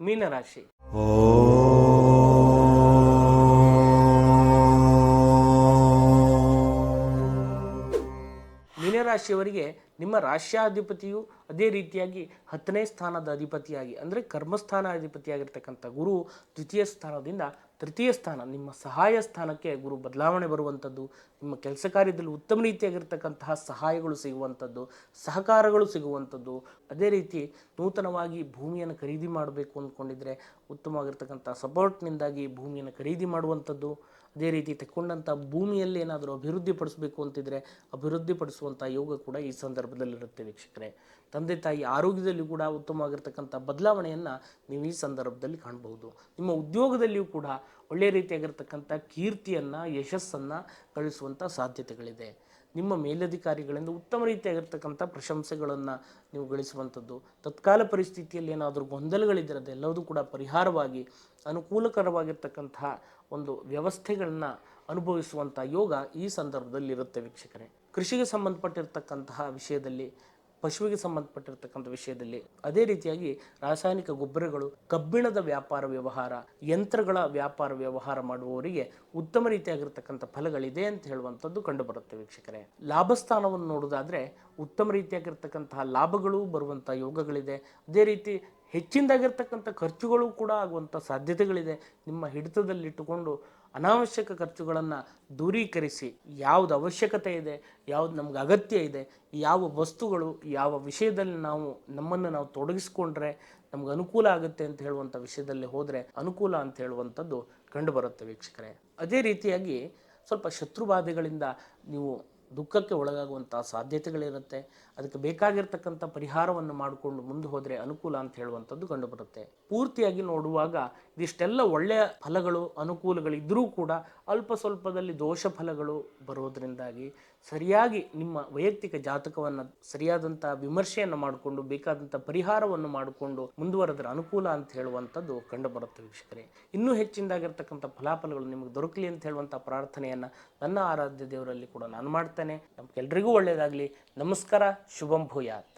ಮೀನರಾಶಿ. ಮೀನರಾಶಿಯವರಿಗೆ ನಿಮ್ಮ ರಾಶ್ಯಾಧಿಪತಿಯು ಅದೇ ರೀತಿಯಾಗಿ ಹತ್ತನೇ ಸ್ಥಾನದ ಅಧಿಪತಿಯಾಗಿ, ಅಂದರೆ ಕರ್ಮಸ್ಥಾನ ಅಧಿಪತಿಯಾಗಿರ್ತಕ್ಕಂಥ ಗುರು ದ್ವಿತೀಯ ಸ್ಥಾನದಿಂದ ತೃತೀಯ ಸ್ಥಾನ, ನಿಮ್ಮ ಸಹಾಯ ಸ್ಥಾನಕ್ಕೆ ಗುರು ಬದಲಾವಣೆ ಬರುವಂಥದ್ದು, ನಿಮ್ಮ ಕೆಲಸ ಕಾರ್ಯದಲ್ಲಿ ಉತ್ತಮ ರೀತಿಯಾಗಿರ್ತಕ್ಕಂತಹ ಸಹಾಯಗಳು ಸಿಗುವಂಥದ್ದು, ಸಹಕಾರಗಳು ಸಿಗುವಂಥದ್ದು, ಅದೇ ರೀತಿ ನೂತನವಾಗಿ ಭೂಮಿಯನ್ನು ಖರೀದಿ ಮಾಡಬೇಕು ಅಂದ್ಕೊಂಡಿದ್ರೆ ಉತ್ತಮವಾಗಿರ್ತಕ್ಕಂಥ ಸಪೋರ್ಟ್ನಿಂದಾಗಿ ಭೂಮಿಯನ್ನು ಖರೀದಿ ಮಾಡುವಂಥದ್ದು, ಅದೇ ರೀತಿ ತೆಕ್ಕೊಂಡಂಥ ಭೂಮಿಯಲ್ಲಿ ಏನಾದರೂ ಅಭಿವೃದ್ಧಿಪಡಿಸಬೇಕು ಅಂತಿದ್ರೆ ಅಭಿವೃದ್ಧಿಪಡಿಸುವಂಥ ಯೋಗ ಕೂಡ ಈ ಸಂದರ್ಭದಲ್ಲಿರುತ್ತೆ ವೀಕ್ಷಕರೇ. ತಂದೆ ತಾಯಿ ಆರೋಗ್ಯದಲ್ಲಿ ಕೂಡ ಉತ್ತಮವಾಗಿರ್ತಕ್ಕಂಥ ಬದಲಾವಣೆಯನ್ನು ನೀವು ಈ ಸಂದರ್ಭದಲ್ಲಿ ಕಾಣಬಹುದು. ನಿಮ್ಮ ಉದ್ಯೋಗದಲ್ಲಿಯೂ ಕೂಡ ಒಳ್ಳೆಯ ರೀತಿಯಾಗಿರ್ತಕ್ಕಂಥ ಕೀರ್ತಿಯನ್ನು, ಯಶಸ್ಸನ್ನು ಗಳಿಸುವಂಥ ಸಾಧ್ಯತೆಗಳಿದೆ. ನಿಮ್ಮ ಮೇಲಧಿಕಾರಿಗಳಿಂದ ಉತ್ತಮ ರೀತಿಯಾಗಿರ್ತಕ್ಕಂಥ ಪ್ರಶಂಸೆಗಳನ್ನು ನೀವು ಗಳಿಸುವಂಥದ್ದು, ತತ್ಕಾಲ ಪರಿಸ್ಥಿತಿಯಲ್ಲಿ ಏನಾದರೂ ಗೊಂದಲಗಳಿದ್ದರೆ ಅದೆಲ್ಲವೂ ಕೂಡ ಪರಿಹಾರವಾಗಿ ಅನುಕೂಲಕರವಾಗಿರ್ತಕ್ಕಂತಹ ಒಂದು ವ್ಯವಸ್ಥೆಗಳನ್ನ ಅನುಭವಿಸುವಂಥ ಯೋಗ ಈ ಸಂದರ್ಭದಲ್ಲಿ ಇರುತ್ತೆ ವೀಕ್ಷಕರೇ. ಕೃಷಿಗೆ ಸಂಬಂಧಪಟ್ಟಿರ್ತಕ್ಕಂತಹ ವಿಷಯದಲ್ಲಿ ಪಶುವಿಗೆ ಸಂಬಂಧಪಟ್ಟಿರ್ತಕ್ಕಂಥ ವಿಷಯದಲ್ಲಿ ಅದೇ ರೀತಿಯಾಗಿ ರಾಸಾಯನಿಕ ಗೊಬ್ಬರಗಳು, ಕಬ್ಬಿಣದ ವ್ಯಾಪಾರ ವ್ಯವಹಾರ, ಯಂತ್ರಗಳ ವ್ಯಾಪಾರ ವ್ಯವಹಾರ ಮಾಡುವವರಿಗೆ ಉತ್ತಮ ರೀತಿಯಾಗಿರ್ತಕ್ಕಂಥ ಫಲಗಳಿದೆ ಅಂತ ಹೇಳುವಂಥದ್ದು ಕಂಡುಬರುತ್ತೆ ವೀಕ್ಷಕರೇ. ಲಾಭಸ್ಥಾನವನ್ನು ನೋಡೋದಾದ್ರೆ ಉತ್ತಮ ರೀತಿಯಾಗಿರ್ತಕ್ಕಂತಹ ಲಾಭಗಳು ಬರುವಂಥ ಯೋಗಗಳಿದೆ. ಅದೇ ರೀತಿ ಹೆಚ್ಚಿನದಾಗಿರ್ತಕ್ಕಂಥ ಖರ್ಚುಗಳು ಕೂಡ ಆಗುವಂಥ ಸಾಧ್ಯತೆಗಳಿದೆ. ನಿಮ್ಮ ಹಿಡಿತದಲ್ಲಿಟ್ಟುಕೊಂಡು ಅನಾವಶ್ಯಕ ಖರ್ಚುಗಳನ್ನು ದೂರೀಕರಿಸಿ ಯಾವುದು ಅವಶ್ಯಕತೆ ಇದೆ, ಯಾವುದು ನಮ್ಗೆ ಅಗತ್ಯ ಇದೆ, ಯಾವ ವಸ್ತುಗಳು, ಯಾವ ವಿಷಯದಲ್ಲಿ ನಾವು ನಮ್ಮನ್ನು ನಾವು ತೊಡಗಿಸ್ಕೊಂಡ್ರೆ ನಮ್ಗೆ ಅನುಕೂಲ ಆಗುತ್ತೆ ಅಂತ ಹೇಳುವಂಥ ವಿಷಯದಲ್ಲಿ ಹೋದರೆ ಅನುಕೂಲ ಅಂತ ಹೇಳುವಂಥದ್ದು ಕಂಡುಬರುತ್ತೆ ವೀಕ್ಷಕರೇ. ಅದೇ ರೀತಿಯಾಗಿ ಸ್ವಲ್ಪ ಶತ್ರುಬಾಧೆಗಳಿಂದ ನೀವು ದುಃಖಕ್ಕೆ ಒಳಗಾಗುವಂಥ ಸಾಧ್ಯತೆಗಳಿರುತ್ತೆ. ಅದಕ್ಕೆ ಬೇಕಾಗಿರ್ತಕ್ಕಂಥ ಪರಿಹಾರವನ್ನು ಮಾಡಿಕೊಂಡು ಮುಂದೆ ಹೋದರೆ ಅನುಕೂಲ ಅಂತ ಹೇಳುವಂಥದ್ದು ಕಂಡುಬರುತ್ತೆ. ಪೂರ್ತಿಯಾಗಿ ನೋಡುವಾಗ ಇದಿಷ್ಟೆಲ್ಲ ಒಳ್ಳೆಯ ಫಲಗಳು ಅನುಕೂಲಗಳಿದ್ದರೂ ಕೂಡ ಅಲ್ಪ ಸ್ವಲ್ಪದಲ್ಲಿ ದೋಷ ಫಲಗಳು ಬರೋದರಿಂದಾಗಿ ಸರಿಯಾಗಿ ನಿಮ್ಮ ವೈಯಕ್ತಿಕ ಜಾತಕವನ್ನು ಸರಿಯಾದಂಥ ವಿಮರ್ಶೆಯನ್ನು ಮಾಡಿಕೊಂಡು ಬೇಕಾದಂಥ ಪರಿಹಾರವನ್ನು ಮಾಡಿಕೊಂಡು ಮುಂದುವರೆದ್ರೆ ಅನುಕೂಲ ಅಂತ ಹೇಳುವಂಥದ್ದು ಕಂಡುಬರುತ್ತೆ ವೀಕ್ಷಕರೇ. ಇನ್ನೂ ಹೆಚ್ಚಿನದಾಗಿರ್ತಕ್ಕಂಥ ಫಲಾಫಲಗಳು ನಿಮಗೆ ದೊರಕಲಿ ಅಂತ ಹೇಳುವಂಥ ಪ್ರಾರ್ಥನೆಯನ್ನು ನನ್ನ ಆರಾಧ್ಯ ದೇವರಲ್ಲಿ ಕೂಡ ನಾನು ಮಾಡ್ತೇನೆ. ನಮ್ಗೆಲ್ರಿಗೂ ಒಳ್ಳೆಯದಾಗಲಿ ನಮಸ್ಕಾರ ಶುಭಂ ಭೂಯಾತ್.